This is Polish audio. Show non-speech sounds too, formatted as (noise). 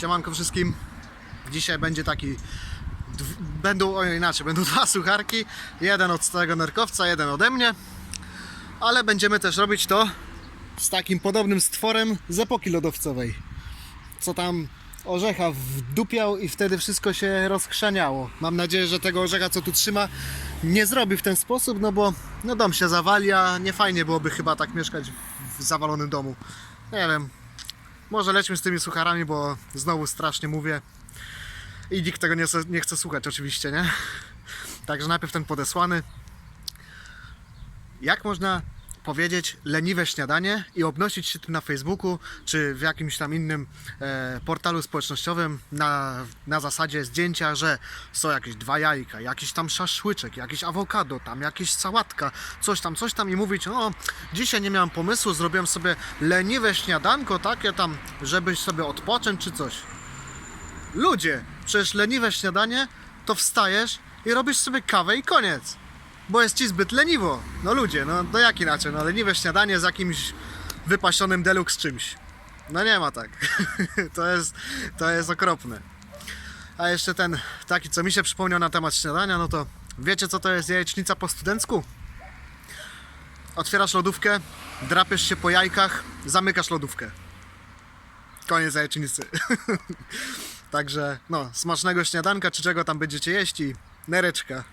Siemanko wszystkim. Dzisiaj będzie taki. Będą, o inaczej, będą (laughs) dwa sucharki. Jeden od starego nerkowca, jeden ode mnie. Ale będziemy też robić to z takim podobnym stworem z epoki lodowcowej. Co tam orzecha wdupiał i wtedy wszystko się rozchrzaniało. Mam nadzieję, że tego orzecha, co tu trzyma, nie zrobi w ten sposób, no bo no dom się zawali, a nie fajnie byłoby chyba tak mieszkać w zawalonym domu. Nie wiem, może lećmy z tymi sucharami, bo znowu strasznie mówię. I nikt tego nie nie chce słuchać oczywiście, nie? Także najpierw ten podesłany. Jak można powiedzieć leniwe śniadanie i obnosić się tym na Facebooku czy w jakimś tam innym e, portalu społecznościowym na, na zasadzie zdjęcia, że są jakieś dwa jajka, jakiś tam szaszłyczek, jakieś awokado, tam jakieś sałatka, coś tam, coś tam i mówić, o, dzisiaj nie miałem pomysłu, zrobiłem sobie leniwe śniadanko takie tam, żebyś sobie odpocząć czy coś. Ludzie, przecież leniwe śniadanie to wstajesz i robisz sobie kawę i koniec. Bo jest ci zbyt leniwo. No ludzie, no, no jak inaczej? No leniwe śniadanie z jakimś wypasionym deluxe czymś. No nie ma tak. (laughs) to, jest, to jest okropne. A jeszcze ten taki, co mi się przypomniał na temat śniadania, no to wiecie co to jest jajecznica po studencku? Otwierasz lodówkę, drapiesz się po jajkach, zamykasz lodówkę. Koniec jajecznicy. (laughs) Także no, smacznego śniadanka, czy czego tam będziecie jeść i nereczka.